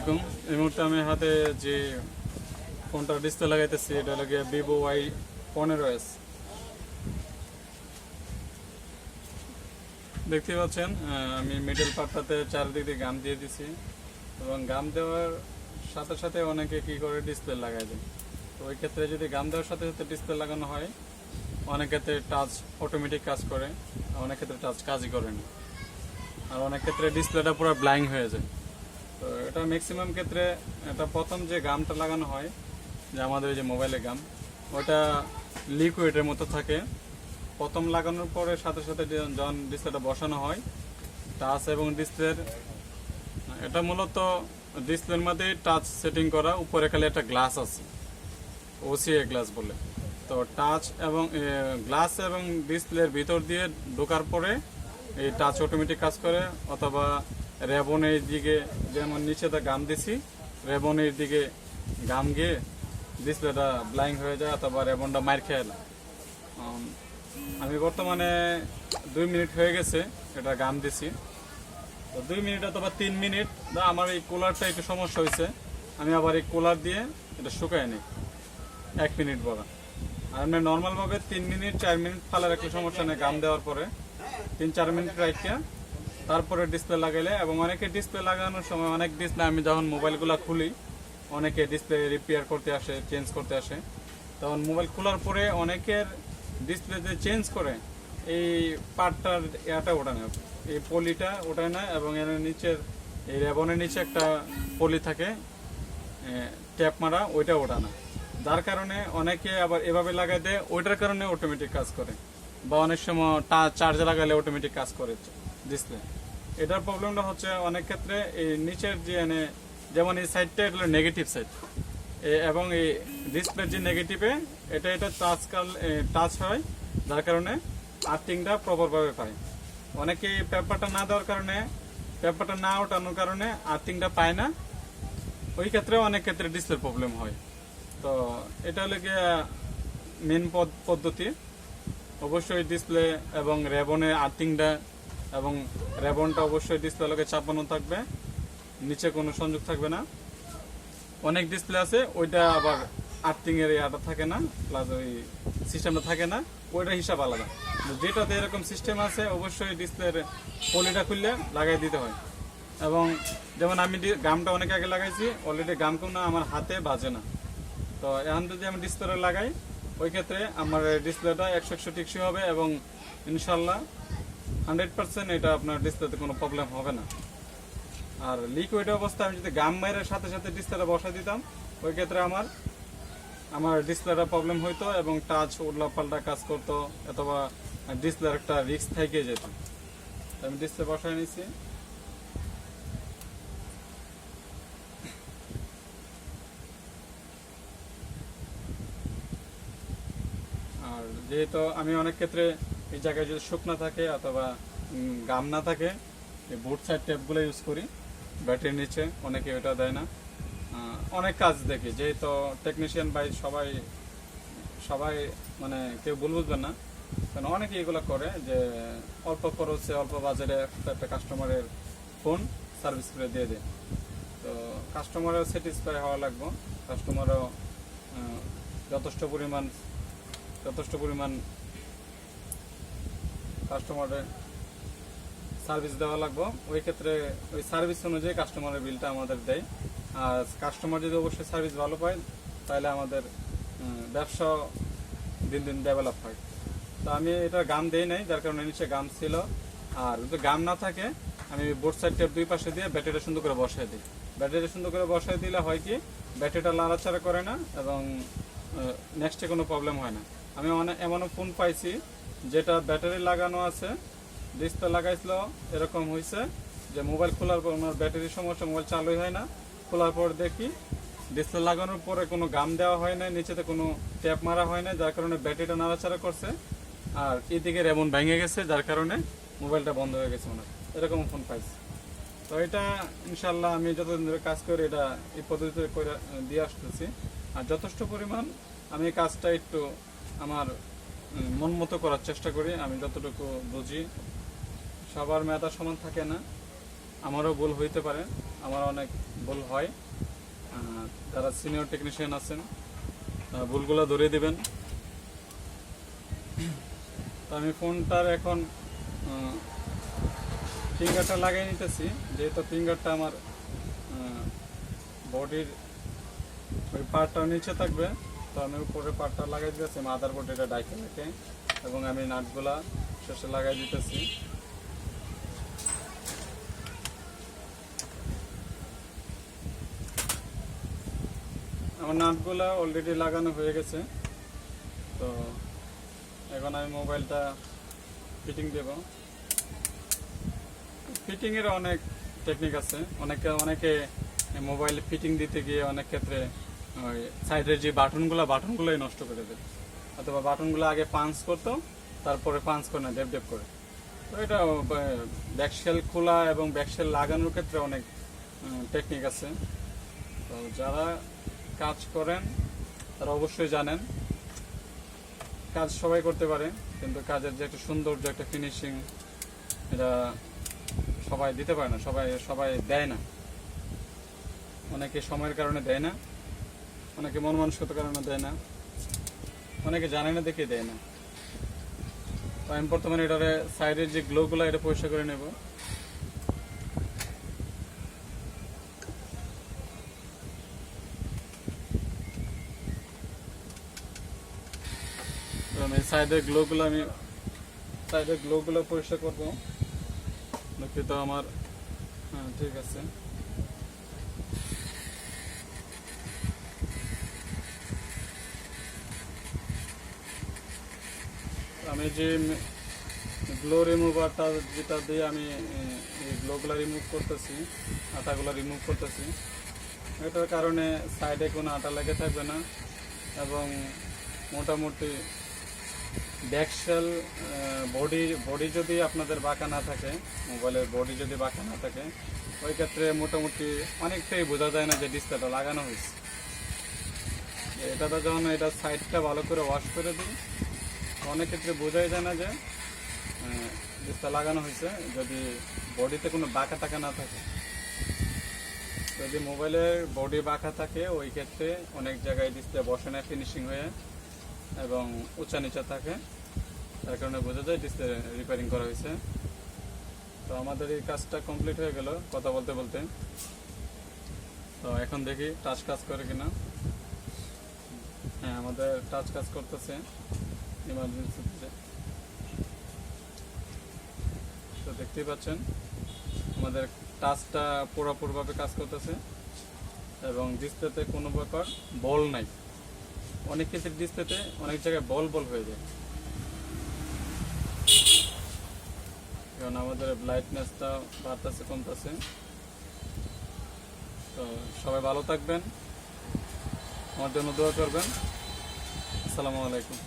আলাইকুম। এই মুহূর্তে আমি হাতে যে ফোনটা ডিসপ্লে লাগাইতেছি, এটা হলো গিয়ে ভিভো ওয়াই পনেরো এস দেখতে পাচ্ছেন আমি মিডল পার্টটাতে চারিদিক দিয়ে গাম দিয়ে দিছি এবং গাম দেওয়ার সাথে সাথে অনেকে কি করে ডিসপ্লে লাগাই দেয়। তো ওই ক্ষেত্রে যদি গাম দেওয়ার সাথে সাথে ডিসপ্লে লাগানো হয়, অনেক ক্ষেত্রে টাচ অটোমেটিক কাজ করে, অনেক ক্ষেত্রে টাচ কাজই করে না। আর অনেক ক্ষেত্রে ডিসপ্লেটা পুরো ব্ল্যাঙ্ক হয়ে যায়। তো এটা ম্যাক্সিমাম ক্ষেত্রে এটা প্রথম যে গামটা লাগানো হয়, যে আমাদের যে মোবাইলের গাম ওটা লিকুইডের মতো থাকে। প্রথম লাগানোর পরে সাথে সাথে যখন ডিসপ্লেটা বসানো হয় টাচ এবং ডিসপ্লের এটা মূলত ডিসপ্লের মধ্যে টাচ সেটিং করা, উপরে খালি একটা গ্লাস আছে। ওসিএ গ্লাস বলে। তো টাচ এবং গ্লাস এবং ডিসপ্লের ভিতর দিয়ে ঢোকার পরে এই টাচ অটোমেটিক কাজ করে, অথবা রেবনের দিকে যেমন নিচেতে গাম দিছি, রেবনের দিকে গাম গিয়ে ডিসপ্লেটা ব্লাইং হয়ে যায় অথবা রেবনটা মার খেয়ে আমি বর্তমানে দুই মিনিট হয়ে গেছে এটা গাম দিছি। তো দুই মিনিট অথবা তিন মিনিট আমার এই কুলারটা একটু সমস্যা হয়েছে, আমি আবার এই কুলার দিয়ে এটা শুকাই নিই। এক মিনিট বড় আর এমনি নর্মালভাবে তিন মিনিট, চার মিনিট ফালা রাখলে সমস্যা নেই গাম দেওয়ার পরে। তিন, চার মিনিট রাখিয়া তারপরে ডিসপ্লে লাগাইলে এবং অনেকে ডিসপ্লে লাগানোর সময় অনেক ডিসপ্লে আমি যখন মোবাইলগুলো খুলি, অনেকে ডিসপ্লে রিপেয়ার করতে আসে চেঞ্জ করতে আসে। তখন মোবাইল খোলার পরে অনেকের ডিসপ্লে যে চেঞ্জ করে, এই পার্টটার ইয়াটা ওঠে না এই পলিটা ওঠে না এবং এর নিচের, এই রেবনের নিচে একটা পলি থাকে ট্যাপ মারা, ওইটা ওঠা না যার কারণে অনেকে আবার এভাবে লাগাই দেয়, ওইটার কারণে অটোমেটিক কাজ করে। বা অনেক সময় টা চার্জে লাগালে অটোমেটিক কাজ করে ডিসপ্লে এটার প্রবলেমটা হচ্ছে অনেক ক্ষেত্রে এই নিচের যে এনে, যেমন এই সাইডটা এটা নেগেটিভ সাইড এবং এই ডিসপ্লের যে নেগেটিভে এটা এটা টাচ কাল টাচ হয়, যার কারণে আর্থিংটা প্রপারভাবে পায়। অনেকে পেপারটা না দেওয়ার কারণে পেপারটা না ওঠানোর কারণে আর্থিংটা পায় না। ওই ক্ষেত্রে অনেক ক্ষেত্রে ডিসপ্লে প্রবলেম হয়। তো এটা হলো গিয়ে মেন পদ্ধতি। অবশ্যই ডিসপ্লে এবং রেবনের আর্থিংটা এবং রেবনটা অবশ্যই ডিসপ্লে লোকে চাপানো থাকবে। নিচে কোনো সংযোগ থাকবে না। অনেক ডিসপ্লে আছে, ওইটা আবার আর্থিং এর ইয়াটা থাকে না প্লাস ওই সিস্টেমটা থাকে না ওইটা হিসাব আলাদা। যেটাতে এরকম সিস্টেম আছে, অবশ্যই ডিসপ্লের পলিটা খুললে লাগাই দিতে হয়। এবং যেমন আমি গামটা অনেক আগে লাগাইছি অলরেডি গাম কোনো আমার হাতে বাজে না। তো এখন যদি আমি ডিসপ্লে লাগাই, ওই ক্ষেত্রে আমার ডিসপ্লেটা একশো একশো টিকসই হবে এবং ইনশাল্লাহ হান্ড্রেড পার্সেন্ট এটা আপনার ডিসপ্লেতে কোনো প্রবলেম হবে না। আর লিকুইড অবস্থা আমি যদি গাম মাইরের সাথে সাথে ডিসপ্লেটা বসা দিতাম, ওই ক্ষেত্রে আমার আমার ডিসপ্লেটা প্রবলেম হইতো এবং টাচ উল্লা পাল্টা কাজ করতো, অথবা ডিসপ্লের একটা রিস্ক থেকে যেত। আমি ডিসপ্লে বসায় নিছি। আর যেহেতু আমি অনেক ক্ষেত্রে এই জায়গায় যদি শুকনা থাকে অথবা গাম না থাকে, এই বুট সাইড টেপগুলো ইউজ করি। ব্যাটারির নিচে, অনেকে ওটা দেয় না। অনেক কাজ দেখি, যেহেতু টেকনিশিয়ান বাই সবাই সবাই মানে কেউ ভুল বুঝবেন না। কারণ অনেকে এগুলো করে যে, অল্প খরচে, অল্প বাজারে একটা কাস্টমারের ফোন সার্ভিস করে দিয়ে দেয়। তো কাস্টমারও স্যাটিসফাই হওয়া লাগবে। কাস্টমারও যথেষ্ট পরিমাণ যথেষ্ট পরিমাণ কাস্টমারের সার্ভিস দেওয়া লাগবে। ওই ক্ষেত্রে ওই সার্ভিস অনুযায়ী কাস্টমারের বিলটা আমাদের দেয়। আর কাস্টমার যদি অবশ্যই সার্ভিস ভালো পায়, তাহলে আমাদের ব্যবসা দিন দিন ডেভেলপ হয়। তো আমি এটা গাম দেই নাই, যার কারণে নিচে গাম ছিল। আর যদি গাম না থাকে, আমি বোর্ড সাইড টেপ দুই পাশে দিয়ে ব্যাটারিটা সুন্দর করে বসাই দিই। ব্যাটারিটা সুন্দর করে বসাই দিলে হয় কি ব্যাটারিটা লাড়াচাড়া করে না এবং নেক্সটে কোনো প্রবলেম হয় না। আমি অনেক এমনও ফোন পাইছি যেটা ব্যাটারি লাগানো আছে ডিসপ্লে লাগাইছিল, এরকম হয়েছে যে মোবাইল খোলার পর আমার ব্যাটারির সমস্যা মোবাইল চালুই হয় না। খোলার পর দেখি ডিসপ্লে লাগানোর পরে কোনো গাম দেওয়া হয় না নিচেতে কোনো ট্যাপ মারা হয় না যার কারণে ব্যাটারিটা নাড়াচাড়া করছে। আর এদিকে রেমন ভেঙে গেছে, যার কারণে মোবাইলটা বন্ধ হয়ে গেছে মনে এরকম ফোন পাইছি। তো এটা ইনশাল্লাহ আমি যতদিন ধরে কাজ করি, এটা এই পদ্ধতিতে করে, দিয়ে আসতেছি। আর যথেষ্ট পরিমাণ আমি কাজটা একটু আমার মন মতো করার চেষ্টা করি, আমি যতটুকু বুঝি। সবার মেধা সমান থাকে না, আমারও ভুল হইতে পারে, আমার অনেক ভুল হয়। যারা সিনিয়র টেকনিশিয়ান আছেন ভুলগুলো ধরিয়ে দিবেন। তো আমি ফোনটার এখন ফিঙ্গারটা লাগিয়ে নিতেছি, যেহেতু ফিঙ্গারটা আমার বডির ওই পার্টটা নিচে থাকবে। তো আমি উপরে পার্টটা লাগাই দিতেছি মাদার বোর্ড এটা ডাইকে রেখে এবং আমি নাটগুলা শেষে লাগাই দিতেছি। আমার নাটগুলা অলরেডি লাগানো হয়ে গেছে, তো এখন আমি মোবাইলটা ফিটিং দেব। ফিটিং এর অনেক টেকনিক আছে, অনেকে অনেকে মোবাইল ফিটিং দিতে গিয়ে অনেক ক্ষেত্রে ওই সাইডের যে বাটনগুলো, বাটনগুলোই নষ্ট করে দেবে। অথবা বাটনগুলো আগে পাঞ্চ করতো, তারপরে পাঞ্চ করে না ডেপ ডেপ করে। তো এটা ব্যাকশেল খোলা এবং ব্যাকশেল লাগানোর ক্ষেত্রে অনেক টেকনিক আছে। তো যারা কাজ করেন, তারা অবশ্যই জানেন, কাজ সবাই করতে পারে, কিন্তু কাজের যে একটা সৌন্দর্য, একটা ফিনিশিং এটা সবাই দিতে পারে না, সবাই সবাই দেয় না। অনেকে সময়ের কারণে দেয় না। অনেকে মন মানসিকতার কারণে দেয় না। অনেকে জানে না দেখে দেয় না। তো আমি বর্তমানে এটারে সাইডের যে গ্লোগুলো, এটা পরিষ্কার করে নেব। আমি সাইডের গ্লোগুলো, আমি সাইডের গ্লোগুলো পরিষ্কার করব। দুঃখিত আমার হ্যাঁ ঠিক আছে। আমি যে গ্লো রিমুভারটা যেটা দিয়ে আমি এই গ্লোগুলো রিমুভ করতেছি, আটাগুলো রিমুভ করতেছি, এটার কারণে সাইডে কোনো আটা লেগে থাকবে না এবং মোটামুটি ব্যাকশেল বডি বডি যদি আপনাদের বাঁকা না থাকে মোবাইলের বডি যদি বাঁকা না থাকে, ওই ক্ষেত্রে মোটামুটি অনেকটাই বোঝা যায় না যে ডিসপ্লেটা লাগানো হয়েছে। এটাতে যখন এটা সাইডটা ভালো করে ওয়াশ করে দিই অনেক ক্ষেত্রে বোঝাই যায় না যে ডিসপ্লে লাগানো হয়েছে, যদি বডিতে কোনো বাঁকা টাকা না থাকে। যদি মোবাইলের বডি বাঁকা থাকে, ওই ক্ষেত্রে অনেক জায়গায় ডিসপ্লে বসে না ফিনিশিং হয়ে এবং উঁচা নিচা থাকে। তার কারণে বোঝা যায় ডিসপ্লে রিপেয়ারিং করা হয়েছে। তো আমাদের এই কাজটা কমপ্লিট হয়ে গেল, কথা বলতে বলতে। তো এখন দেখি টাচ কাজ করে কিনা। হ্যাঁ আমাদের টাচ কাজ করতেছে। ইমার্জেন্সিতে তো। দেখতেই পাচ্ছেন, আমাদের টাচটা পুরোপুরিভাবে কাজ করতেছে এবং ডিসপ্লেতে কোনো ব্যাপার বল নাই। অনেক ক্ষেত্রে ডিসপ্লেতে অনেক জায়গায় বল বল হয়ে যায়। কারণ আমাদের ব্রাইটনেসটা বাড়তেছে, কমতেছে। তো সবাই ভালো থাকবেন। আমার জন্য দোয়া করবেন। আসসালামু আলাইকুম।